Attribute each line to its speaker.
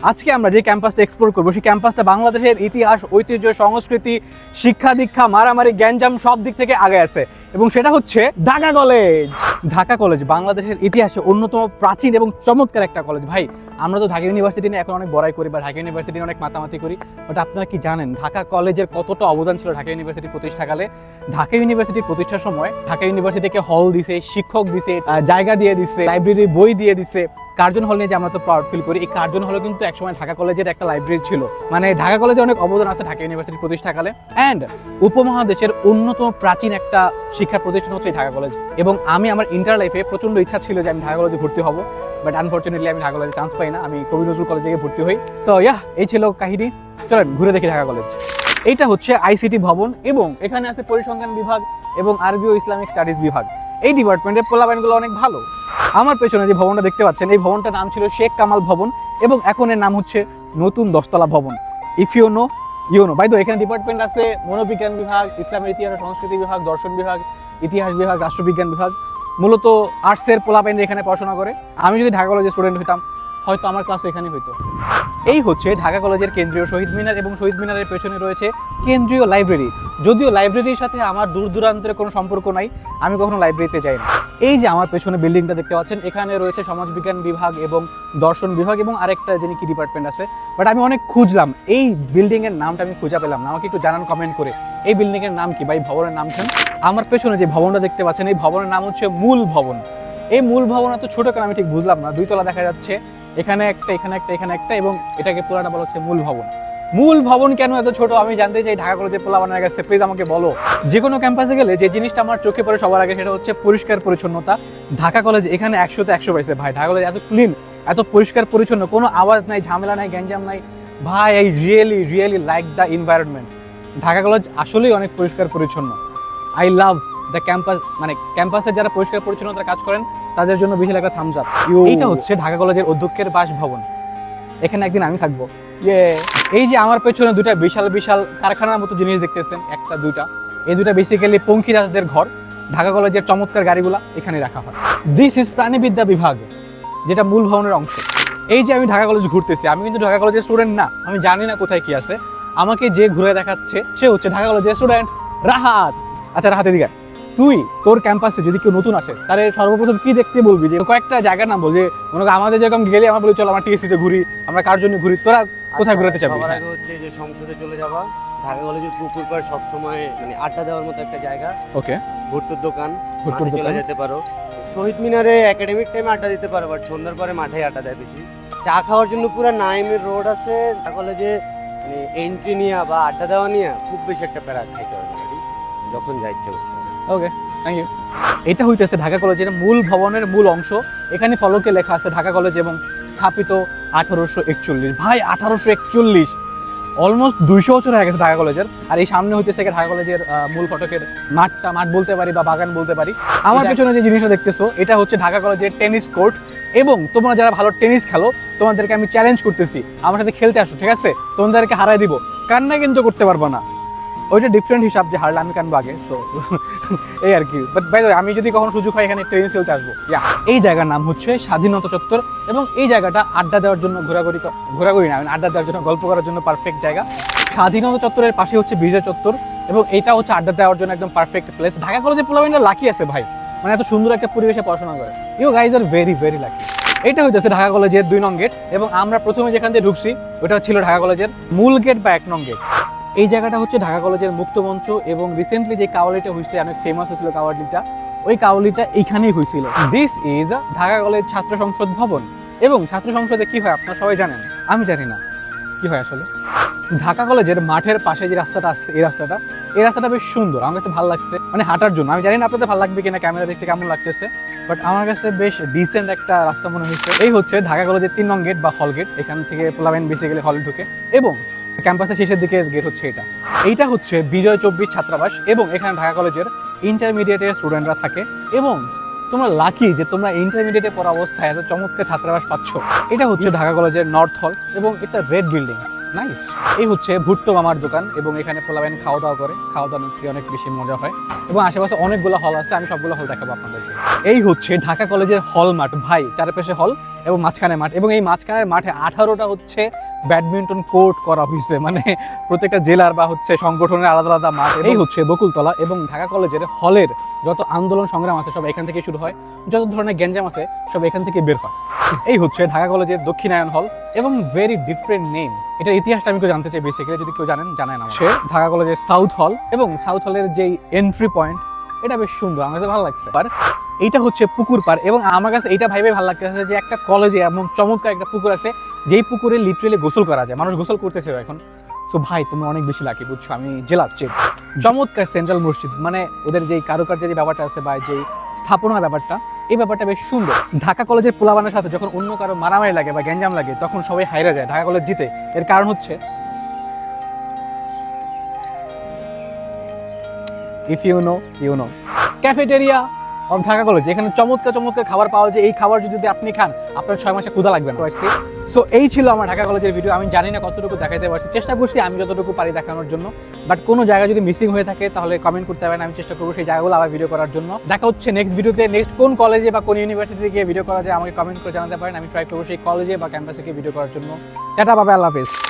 Speaker 1: আজকে আমরা যে ক্যাম্পাসটা এক্সপ্লোর করব, সেই ক্যাম্পাসটা বাংলাদেশের ইতিহাস, ঐতিহ্য, সংস্কৃতি, শিক্ষা দীক্ষা, মারামারি, গ্যাঞ্জাম সব দিক থেকে আগে আছে। এবং সেটা হচ্ছে ঢাকা কলেজ ঢাকা কলেজ বাংলাদেশের ইতিহাসে অন্যতম প্রাচীন এবং চমৎকার একটা কলেজ ভাই আমরা তো ঢাকা ইউনিভার্সিটি নিয়ে এখন অনেক বড়াই করি বা ঢাকা ইউনিভার্সিটি অনেক মাতামাতি করি বাট আপনারা কি জানেন, ঢাকা কলেজের কতটা অবদান ছিল ঢাকা ইউনিভার্সিটি প্রতিষ্ঠাকালে? ঢাকা ইউনিভার্সিটি প্রতিষ্ঠার সময় ঢাকা ইউনিভার্সিটিকে হল দিছে, শিক্ষক দিছে জায়গা দিয়ে দিছে লাইব্রেরি বই দিয়ে দিছে। কার্জন হল নিয়ে যে আমরা তো প্রাউড ফিল করি, এই কার্জন হল কিন্তু একসময় ঢাকা কলেজের একটা লাইব্রেরি ছিল। মানে ঢাকা কলেজে অনেক অবদান আছে ঢাকা ইউনিভার্সিটি প্রতিষ্ঠাকালে। অ্যান্ড উপমহাদেশের অন্যতম প্রাচীন একটা শিক্ষা প্রতিষ্ঠান হচ্ছে ঢাকা কলেজ। এবং আমি আমার ইন্টার লাইফে প্রচণ্ড ইচ্ছা ছিল যে আমি ঢাকা কলেজে ভর্তি হব বাট আনফর্চুনেটলি আমি ঢাকা কলেজে চান্স পাই না, আমি কবি নজরুল কলেজে গিয়ে ভর্তি হই। সো ইয়া এই ছিল কাহিনী। চলেন, ঘুরে দেখি ঢাকা কলেজ এইটা হচ্ছে আইসিটি ভবন এবং এখানে আছে পরিসংখ্যান বিভাগ এবং আরবি ও ইসলামিক স্টাডিজ বিভাগ। এই ডিপার্টমেন্টের পোলাবাইনগুলো অনেক ভালো। আমার পেছনে যে ভবনটা দেখতে পাচ্ছেন, এই ভবনটার নাম ছিল শেখ কামাল ভবন এবং এখন এর নাম হচ্ছে নতুন দশতলা ভবন। If you know you know by তো এখানে ডিপার্টমেন্ট আছে মনোবিজ্ঞান বিভাগ, ইসলামের ইতিহাস সংস্কৃতি বিভাগ, দর্শন বিভাগ, ইতিহাস বিভাগ, রাষ্ট্রবিজ্ঞান বিভাগ। মূলত আর্টসের পোলাপাইন এখানে পড়াশোনা করে। আমি যদি ঢাকা কলেজের স্টুডেন্ট হইতাম হয়তো আমার ক্লাস এখানে হইতো। এই হচ্ছে ঢাকা কলেজের কেন্দ্রীয় শহীদ মিনার এবং শহীদ মিনারের পেছনে রয়েছে কেন্দ্রীয় লাইব্রেরি যদিও লাইব্রেরির সাথে আমার দূর দূরান্তের কোনো সম্পর্ক নাই, আমি কখনো লাইব্রেরিতে যাই না এই যে আমার পেছনে বিল্ডিংটা দেখতে পাচ্ছেন, এখানে রয়েছে সমাজবিজ্ঞান বিভাগ এবং দর্শন বিভাগ এবং আরেকটা যিনি কি ডিপার্টমেন্ট আছে। বাট আমি অনেক খুঁজলাম, এই বিল্ডিং এর নামটা আমি খুঁজে পেলাম না, আমাকে একটু জানান কমেন্ট করে। এই বিল্ডিং এর নাম কি? বা এই ভবনের নাম কি আমার পেছনে যে ভবনটা দেখতে পাচ্ছেন, এই ভবনের নাম হচ্ছে মূল ভবন। এই মূল ভবন এত ছোট কেন আমি ঠিক বুঝলাম না। দুই তলা দেখা যাচ্ছে এখানে একটা এখানে একটা এখানে একটা, এবং এটাকে পুরাটা বলা হচ্ছে মূল ভবন। মূল ভবন কেন এত ছোট? আমি জানতে চাই ঢাকা কলেজের পোলাবানের কাছে প্লিজ আমাকে বলো। যে কোনো ক্যাম্পাসে গেলে যে জিনিসটা আমার চোখে পড়ে সবার আগে সেটা হচ্ছে পরিষ্কার পরিচ্ছন্নতা। ঢাকা কলেজ এখানে একশোতে একশো পাইছে ভাই, ঢাকা কলেজ এত ক্লিন এত পরিষ্কার পরিচ্ছন্ন, কোনো আওয়াজ নাই, ঝামেলা নাই, গ্যাঞ্জাম নাই। ভাই I really really like the environment Dhaka college আসলেই অনেক পরিষ্কার পরিচ্ছন্ন। আই লাভ দ্য ক্যাম্পাস মানে ক্যাম্পাসে যারা পরিষ্কার পরিচ্ছন্নতার কাজ করেন তাদের জন্য বিশাল একটা থামস আপ এইটা হচ্ছে ঢাকা কলেজের অধ্যক্ষের বাসভবন। এখানে একদিন আমি থাকব। ইয়ে এই যে আমার পেছনে দুটা বিশাল বিশাল কারখানার মতো জিনিস দেখতেছেন একটা দুইটা। এই দুটা বেসিক্যালি পঙ্খিরাজদের ঘর। ঢাকা কলেজের চমৎকার গাড়িগুলা এখানে রাখা হয়। দিস ইজ প্রাণীবিদ্যা বিভাগ যেটা মূল ভবনের অংশ। এই যে আমি ঢাকা কলেজ ঘুরতেছি আমি কিন্তু ঢাকা কলেজের স্টুডেন্ট না আমি জানি না কোথায় কি আছে। আমাকে যে ঘুরে দেখাচ্ছে সে হচ্ছে ঢাকা কলেজের স্টুডেন্ট রাহাত। আচ্ছা রাহাত এদিকে। তুই তোর ক্যাম্পাসে যদি কেউ নতুন আসে তাহলে সর্বপ্রথম কি দেখতে বলবি? যে কয়েকটা জায়গার নাম বল যে মনে কর আমাদের যেরকম গেলে আমরা বলি চলো আমরা টিএসসিতে ঘুরি আমরা কার জন্য ঘুরি তোরা কোথায় ঘুরাতে চাবি?
Speaker 2: আগে হচ্ছে যে সংসদে চলে যাবা ঢাকা কলেজের পুকুর পাড় সবসময় মানে আড্ডা দেওয়ার মতো একটা জায়গা।
Speaker 1: ওকে।
Speaker 2: ভুট্টোর দোকান
Speaker 1: ভুট্টোর
Speaker 2: চলে
Speaker 1: দোকান।
Speaker 2: যেতে পারো। শহীদ মিনারে একাডেমিক টাইমে আড্ডা দিতে পারো বাট সন্ধ্যার পরে মাঠে আড্ডা দেয় বেশি। চা খাওয়ার জন্য পুরো নাইমের রোড আছে। ঢাকা কলেজে মানে এন্ট্রি নিয়ে বা আড্ডা দেওয়া নিয়ে খুব বেশি একটা প্যারা খাইতে হবে যখন যা ইচ্ছে করতে হবে।
Speaker 1: ওকে থ্যাংক ইউ এটা হইতেছে ঢাকা কলেজের মূল ভবনের মূল অংশ। এখানে ফলকে লেখা আছে ঢাকা কলেজ এবং স্থাপিত আঠারোশো একচল্লিশ। ভাই আঠারোশো একচল্লিশ। অলমোস্ট দুইশো বছর হয়ে গেছে ঢাকা কলেজের। আর এই সামনে হইতেছে ঢাকা কলেজের মূল ফটকের মাঠটা মাঠ বলতে পারি বা বাগান বলতে পারি। আমার পেছনে যে জিনিসটা দেখতেছো এটা হচ্ছে ঢাকা কলেজের টেনিস কোর্ট। এবং তোমরা যারা ভালো টেনিস খেলো তোমাদেরকে আমি চ্যালেঞ্জ করতেছি। আমার সাথে খেলতে আসো ঠিক আছে? তোমাদেরকে হারাই দিব। কান্না কিন্তু করতে পারব না। ওইটা ডিফারেন্ট হিসাব যে হারলে আমি আগে সো এই আর কি। বাট বাই আমি যদি কখনো সুযোগ হয় এখানে ট্রেন খেলতে আসব। এই জায়গার নাম হচ্ছে স্বাধীনতা চত্বর এবং এই জায়গাটা আড্ডা দেওয়ার জন্য ঘোরাঘুরি ঘোরাঘুরি না আড্ডা দেওয়ার জন্য, গল্প করার জন্য পারফেক্ট জায়গা। স্বাধীনতা চত্বরের পাশে হচ্ছে বিজয় চত্বর এবং এটা হচ্ছে আড্ডা দেওয়ার জন্য একদম পারফেক্ট প্লেস ঢাকা কলেজে পোলাবেনরা লাকি আছে ভাই। মানে এত সুন্দর একটা পরিবেশে পড়াশোনা করে। You guys are very very lucky এটা হইতেছে ঢাকা কলেজের দুই নং গেট এবং আমরা প্রথমে যেখান দিয়ে ঢুকছি, ওটা ছিল ঢাকা কলেজের মূল গেট বা এক নং গেট এই জায়গাটা হচ্ছে ঢাকা কলেজের মুক্ত মঞ্চ এবং রিসেন্টলি যে কাওয়ালিটা হয়েছে, অনেক ফেমাস হয়েছিল কাওয়ালিটা, ওই কাওয়ালিটা এইখানেই হয়েছিল। দিস ইজ ঢাকা কলেজ ছাত্র সংসদ ভবন। এবং ছাত্র সংসদে কি হয় আপনারা সবাই জানেন? আমি জানি না। কি হয় আসলে? ঢাকা কলেজের মাঠের পাশে যে রাস্তাটা আসছে এই রাস্তাটা এই রাস্তাটা বেশ সুন্দর। আমার কাছে ভালো লাগছে। মানে হাঁটার জন্য। আমি জানি না আপনাদের ভালো লাগবে কিনা ক্যামেরা দেখতে কেমন লাগতেছে বাট আমার কাছে বেশ ডিসেন্ট একটা রাস্তা মনে হচ্ছে এই হচ্ছে ঢাকা কলেজের তিন নং গেট বা হল গেট এখান থেকে পোলাবেন বেসিক্যালি হলে ঢুকে। এবং ক্যাম্পাসের শেষের দিকে গেট হচ্ছে এটা। এইটা হচ্ছে বিজয় চব্বিশ ছাত্রাবাস এবং এখানে ঢাকা কলেজের ইন্টারমিডিয়েটের স্টুডেন্টরা থাকে এবং তোমরা লাকি যে তোমরা ইন্টারমিডিয়েটে পড়া অবস্থায় এত চমৎকার ছাত্রাবাস পাচ্ছ। এটা হচ্ছে ঢাকা কলেজের নর্থ হল এবং it's a red building nice এই হচ্ছে ভুট্টো মামার দোকান এবং এখানে পোলাবেন খাওয়া দাওয়া করে। খাওয়া দাওয়া নিতে অনেক বেশি মজা হয়। এবং আশেপাশে অনেকগুলো হল আছে, আমি সবগুলো হল দেখাবো আপনাদেরকে। এই হচ্ছে ঢাকা কলেজের হল মাঠ। ভাই, চারপাশে হল এবং মাঝখানে মাঠ। এবং এই মাঝখানের মাঠে আঠারোটা হচ্ছে ব্যাডমিন্টন কোর্ট করা হয়েছে মানে প্রত্যেকটা জেলার বা হচ্ছে সংগঠনের আলাদা আলাদা মাঠ। এই হচ্ছে বকুলতলা এবং ঢাকা কলেজের হলের যত আন্দোলন সংগ্রাম আছে সব এখান থেকে শুরু হয়। যত ধরনের গ্যাঞ্জাম আছে সব এখান থেকে বের হয়। এই হচ্ছে ঢাকা কলেজের দক্ষিণায়ন হল এবং ভেরি ডিফারেন্ট নেম এটার ইতিহাসটা আমি কেউ জানতে চাই বেসিক্যালি যদি কেউ জানেন আমার। সে ঢাকা কলেজের সাউথ হল এবং সাউথ হলের যেই এন্ট্রি পয়েন্ট এটা বেশ সুন্দর, আমার কাছে ভালো লাগছে। আর এইটা হচ্ছে পুকুর পার এবং আমার কাছে এইটা ভাইবে ভালো লাগতেছে যে একটা কলেজে এমন চমৎকার একটা পুকুর আছে, যেই পুকুরে লিটারেলি গোসল করা যায়। মানুষ গোসল করতেছে এখন। সো ভাই তুমি অনেক বেশি লাকি বুঝছ? আমি জেলাস চমৎকার সেন্ট্রাল মসজিদ। মানে ওদের যেই কারুকার্যের যে ব্যাপারটা আছে বা যেই স্থাপনার ব্যাপারটা এই ব্যাপারটা বেশ সুন্দর। ঢাকা কলেজের পোলাবানের সাথে যখন অন্য কারও মারামারি লাগে বা গ্যাঞ্জাম লাগে, তখন সবাই হাইরা যায় ঢাকা কলেজ জিতে। এর কারণ হচ্ছে if you know you know cafeteria Dhaka college এখানে চমৎকার চমৎকার খাবার পাওয়া যায়। এই খাবার যদি আপনি খান আপনার ছয় মাসে ক্ষুধা লাগবে না। সো এই ছিল আমার ঢাকা কলেজের ভিডিও আমি জানি না কতটুকু দেখাতে পারছি। চেষ্টা করছি আমি যতটুকু পারি দেখানোর জন্য। বাট কোনো জায়গা যদি মিসিং হয়ে থাকে তাহলে কমেন্ট করতে পারেন। আমি চেষ্টা করব সেই জায়গাগুলো আবার ভিডিও করার জন্য। দেখা হচ্ছে নেক্সট ভিডিওতে নেক্সট কোন কলেজে বা কোন ইউনিভার্সিটি গিয়ে ভিডিও করা যায় আমাকে কমেন্ট করে জানাতে পারেন। আমি ট্রাই করব সেই কলেজে বা ক্যাম্পাসে গিয়ে ভিডিও করার জন্য। টাটা বাবা আল্লাহ হাফেজ।